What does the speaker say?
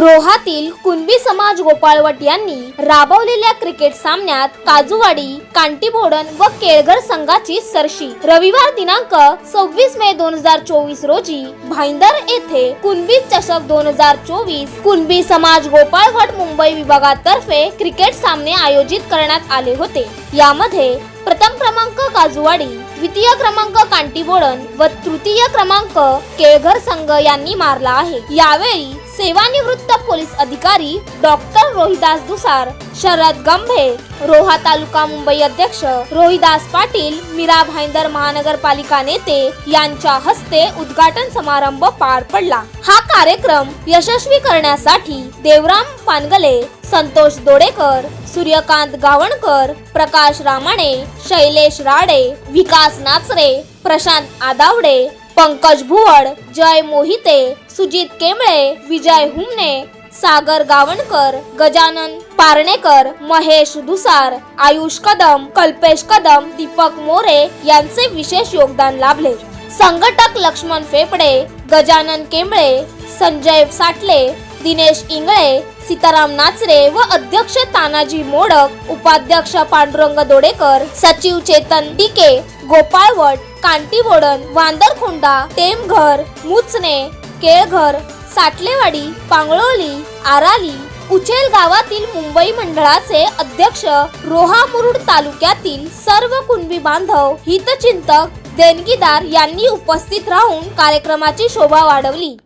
रोहातील कुणबी समाज गोपाळवट यांनी राबवलेल्या क्रिकेट सामन्यात काजूवाडी कांटीबोडन व केळघर संघाची सरशी. रविवार दिनांक सव्वीस मे दोन हजार चोवीस रोजी भाईंदर येथे कुणबी चषक दोन हजार चोवीस कुणबी समाज गोपाळवट मुंबई विभागातर्फे क्रिकेट सामने आयोजित करण्यात आले होते. यामध्ये प्रथम क्रमांक काजूवाडी द्वितीय क्रमांक कांटीबोडन व तृतीय क्रमांक केळघर संघ यांनी मारला आहे. यावेळी सेवानिवृत्त पोलीस अधिकारी डॉक्टर रोहिदास दुसार शरद गंभे रोहा तालुका मुंबई अध्यक्ष रोहिदास पाटील मीरा भाईंदर महानगरपालिका नेते यांच्या हस्ते उद्घाटन समारंभ पार पडला. हा कार्यक्रम यशस्वी करण्यासाठी देवराम पानगले संतोष दोडेकर सूर्यकांत गावणकर प्रकाश रामाणे शैलेश राडे विकास नाचरे प्रशांत आदावडे पंकज भुवड जय मोहिते सुजित केमळे विजय हुमने सागर गावणकर गजानन पारणेकर महेश दुसार आयुष कदम कल्पेश कदम दीपक मोरे यांचे विशेष योगदान लाभले. संघटक लक्ष्मण फेफडे गजानन केंबळे संजय साटले दिनेश इंगळे सीताराम नाचरे व अध्यक्ष तानाजी मोडक उपाध्यक्ष पांडुरंग दोडेकर सचिव चेतन डिके गोपाळवट कांटीबोडन वांदरखोंडा टेमघर मुचने केळघर साटलेवाडी पांगळोली आराली उचेल गावातील मुंबई मंडळाचे अध्यक्ष रोहा मुरुड तालुक्यातील सर्व कुणबी बांधव हितचिंतक देणगीदार यांनी उपस्थित राहून कार्यक्रमाची शोभा वाढवली.